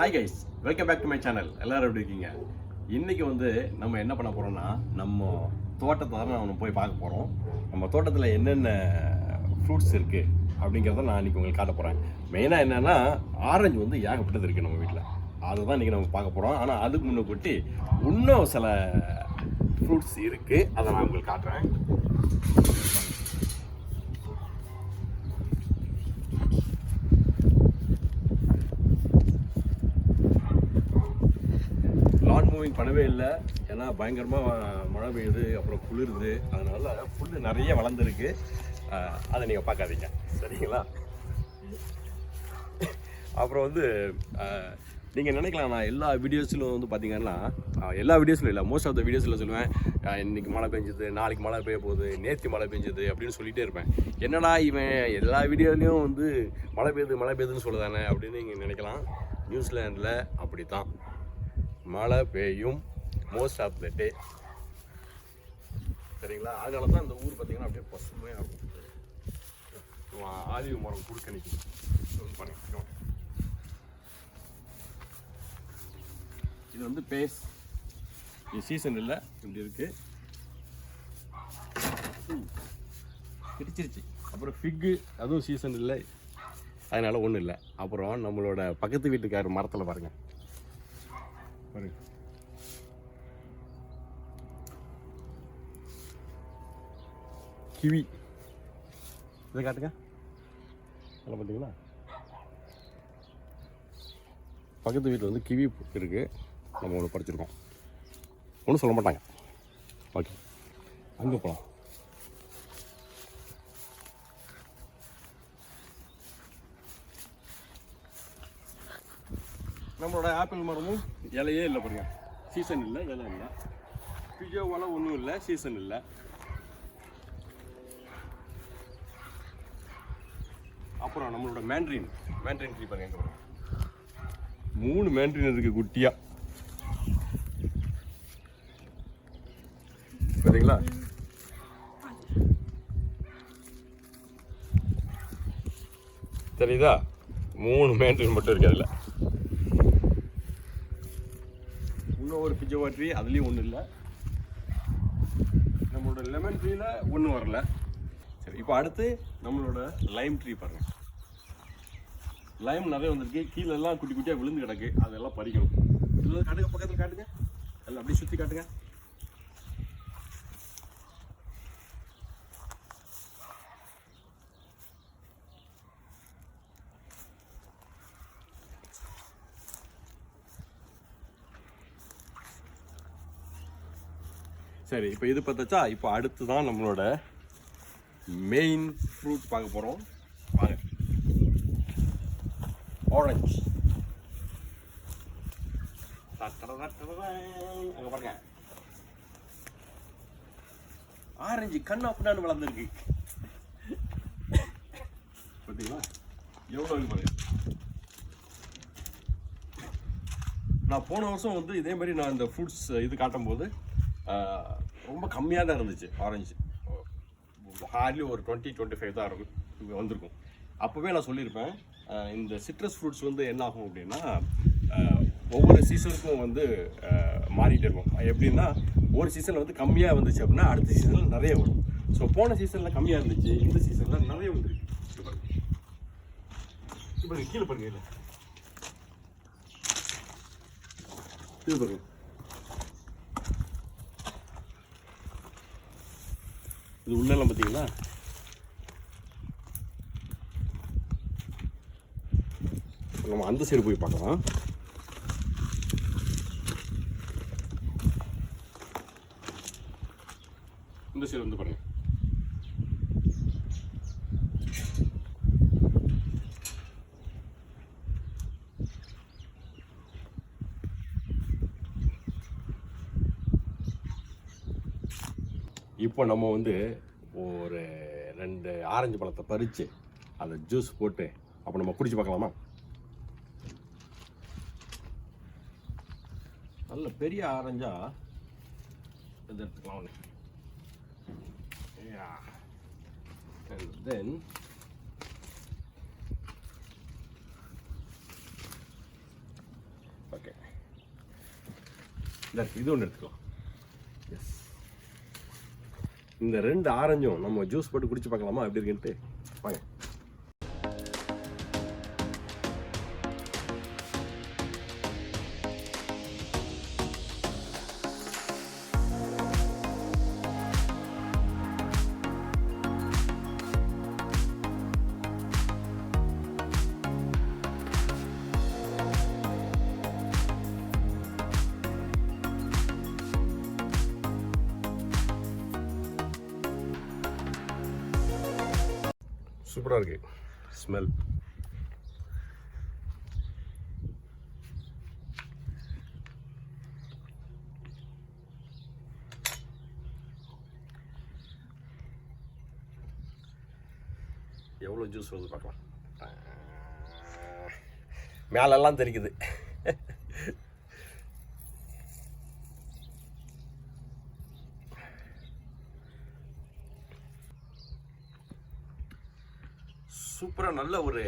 Hi guys welcome back to my channel எல்லோரும் எப்படி இருக்கீங்க? இன்றைக்கி வந்து நம்ம என்ன பண்ண போகிறோம்னா நம்ம தோட்டத்தை தான் நம்ம போய் பார்க்க போகிறோம் நம்ம தோட்டத்தில் என்னென்ன ஃப்ரூட்ஸ் இருக்குது அப்படிங்கிறத நான் இன்றைக்கி உங்களுக்கு காட்ட போகிறேன் மெயினாக என்னென்னா ஆரஞ்சு வந்து ஏகப்பட்டது இருக்குது நம்ம வீட்டில் அதுதான் இன்றைக்கி நம்ம பார்க்க போகிறோம் ஆனால் அதுக்கு முன்னே கொட்டி இன்னும் சில ஃப்ரூட்ஸ் இருக்குது அதை நான் உங்களுக்கு காட்டுறேன். மூவிங் பண்ணவே இல்லை. ஏன்னா பயங்கரமாக மழை பெய்யுது அப்புறம் குளிருது. அதனால புல் நிறைய வளர்ந்துருக்கு. அதை நீங்கள் பார்க்காதீங்க. சரிங்களா? அப்புறம் வந்து நீங்கள் நினைக்கலாம் நான் எல்லா வீடியோஸ்லையும் வந்து பார்த்தீங்கன்னா எல்லா வீடியோஸ்லையும் இல்லை மோஸ்ட் ஆஃப் த வீடியோஸில் சொல்லுவேன் இன்றைக்கி மழை பெஞ்சுது நாளைக்கு மழை பெய்ய போகுது நேற்று மழை பெஞ்சுது அப்படின்னு சொல்லிகிட்டே இருப்பேன். என்னடா இவன் எல்லா வீடியோலையும் வந்து மழை பெய்யுது மழை பெய்யுதுன்னு சொல்லுதானே அப்படின்னு நீங்கள் நினைக்கலாம். நியூசிலாண்டில் அப்படி தான் மழை பெய்யும். மோஸ்ட் ஆஃப் த டே சரிங்களா? அதனால தான் இந்த ஊர் பார்த்தீங்கன்னா அப்படியே பசுமையாக இருக்கும். ஆலிவு மரம் கொடுக்க நிற்கும் இது வந்து பேஸ். இது சீசன் இல்லை. இப்படி இருக்கு. ம். பிடிச்சிருச்சு அப்புறம் ஃபிக்கு அதுவும் சீசன் இல்லை. அதனால ஒன்றும் இல்லை. அப்புறம் நம்மளோட பக்கத்து வீட்டுக்கார் மரத்தில் பாருங்கள் பாருங்க கிவி. இதை காட்டுங்க. நல்லா பார்த்தீங்களா? பக்கத்து வீட்டில் வந்து கிவி இருக்குது நம்ம ஒன்று படிச்சிருக்கோம் ஒன்றும் சொல்ல மாட்டாங்க. ஓகே. அங்கே போகலாம் நம்மளோட ஆப்பிள் மரமும் இலையே இல்லை பாருங்க. சீசன் இல்லை இலை இல்லை. பிஜோவால் ஒன்றும் இல்லை சீசன் இல்லை. அப்புறம் நம்மளோட மேண்ட்ரின் மேண்ட்ரின் ட்ரீ பாருங்க எங்கே பாருங்க. மூணு மேண்ட்ரின் இருக்குது குட்டியாக சரிங்களா? தெரியுதா? மூணு மேண்ட்ரின் மட்டும் இருக்குது அதில். இன்னும் ஒரு பிஜோவா ட்ரீ அதுலேயும் ஒன்றும் இல்லை. நம்மளோட லெமன் ட்ரீயில் ஒன்றும் வரல. சரி இப்போ அடுத்து நம்மளோட லைம் ட்ரீ பாருங்க. லைம் நிறைய வந்திருக்கு. கீழே எல்லாம் குட்டி குட்டியாக விழுந்து கிடக்கு. அதெல்லாம் பறிக்கணும். இதெல்லாம் காட்டுங்க பக்கத்தில் காட்டுங்க. எல்லாம் அப்படியே சுற்றி காட்டுங்க. சரி இப்போ இது பார்த்தாச்சா இப்போ அடுத்து தான் நம்மளோட மெயின் ஃப்ரூட் பார்க்க போகிறோம் வாங்க ஆரஞ்சு அங்கே பாருங்க. ஆரஞ்சு கண்ணு அப்படின்னு வளர்ந்துருக்கு. பார்த்தீங்களா எவ்வளோ பாருங்க. நான் போன வருஷம் வந்து இதே மாதிரி நான் இந்த ஃப்ரூட்ஸ் இது காட்டும்போது போது ரொம்ப கம்மியாக தான் இருந்துச்சு ஆரஞ்சு ஹார்ட்லி ஒரு டுவெண்ட்டி டுவெண்ட்டி ஃபைவ் தான் இருக்கும் வந்திருக்கும். அப்போவே நான் சொல்லியிருப்பேன் இந்த சிட்ரஸ் ஃப்ரூட்ஸ் வந்து என்ன ஆகும் அப்படின்னா ஒவ்வொரு சீசனுக்கும் வந்து மாறிட்டு இருக்கும். எப்படின்னா ஒரு சீசனில் வந்து கம்மியாக வந்துச்சு அப்படின்னா அடுத்த சீசனில் நிறைய வரும். ஸோ போன சீசனில் கம்மியாக இருந்துச்சு இந்த சீசனில் நிறைய வந்துருக்கு. இப்போ கீழே பாருங்க இல்லை இது பாருங்க. இது உள்ளெல்லாம் பார்த்தீங்களா? நம்ம அந்த சைடு போய் பார்க்கலாம். இந்த சைடு வந்து பாருங்க. இப்போ நம்ம வந்து ஒரு ரெண்டு ஆரஞ்சு பழத்தை பறித்து அதை ஜூஸ் போட்டு அப்போ நம்ம குடிச்சு பார்க்கலாமா? நல்ல பெரிய ஆரஞ்சா இது எடுத்துக்கலாம் ஒன்று ஓகே இது ஒன்று எடுத்துக்கலாம். எஸ் இந்த ரெண்டு ஆரஞ்சும் நம்ம ஜூஸ் போட்டு குடிச்சு பார்க்கலாமா? எப்படி இருக்குன்ட்டு வாங்க. சூப்பராக இருக்கு. ஸ்மெல் எவ்வளோ ஜூஸ் வருது பார்க்கலாம். மேலெல்லாம் தெரிக்குது. சூப்பராக நல்ல ஒரு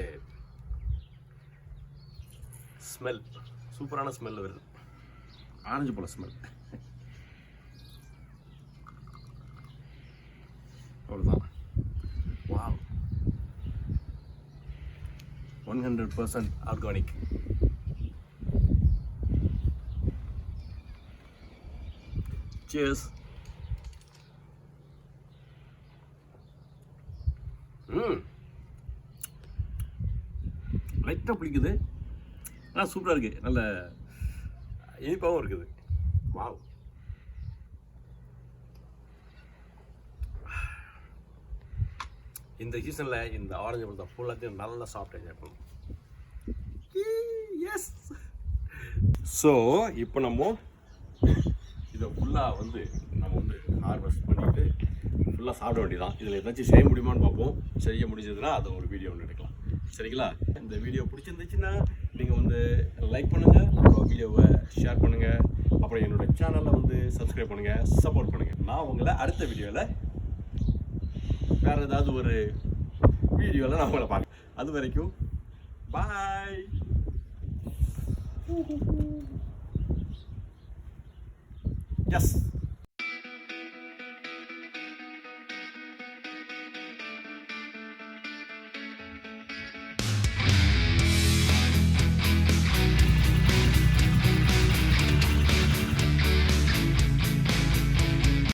ஸ்மெல் சூப்பரான ஸ்மெல் வருது. ஆரஞ்சு போல ஸ்மெல் அவ்வளோதான் wow one hundred percent organic Cheers. ம் லைட்டாக பிடிக்குது. ஆனால் சூப்பராக இருக்குது நல்ல இனிப்பாகவும் இருக்குது. வாவ். இந்த சீசனில் இந்த ஆரஞ்சு பழத்தை ஃபுல்லாத்தையும் நல்லா சாப்பிட்டு என்ஜாய் பண்ணும் எஸ் ஸோ இப்போ நம்ம இதை ஃபுல்லாக வந்து நம்ம வந்து ஹார்வெஸ்ட் பண்ணிட்டு ஃபுல்லாக சாப்பிட வேண்டியதான் இதில் ஏதாச்சும் செய்ய முடியுமான்னு பார்ப்போம். செய்ய முடிஞ்சதுன்னா அதை ஒரு வீடியோ ஒன்று எடுக்கலாம். சரிங்களா? இந்த வீடியோ பிடிச்சிருந்துச்சுன்னா நீங்கள் வந்து லைக் பண்ணுங்கள் அப்புறம் வீடியோவை ஷேர் பண்ணுங்கள் அப்புறம் என்னோட சேனலை வந்து சப்ஸ்கிரைப் பண்ணுங்கள் சப்போர்ட் பண்ணுங்கள் நான் உங்களை அடுத்த வீடியோவில் வேறு ஏதாவது ஒரு வீடியோவில் நான் உங்களை பார்க்குறேன் அது வரைக்கும் பாய் எஸ்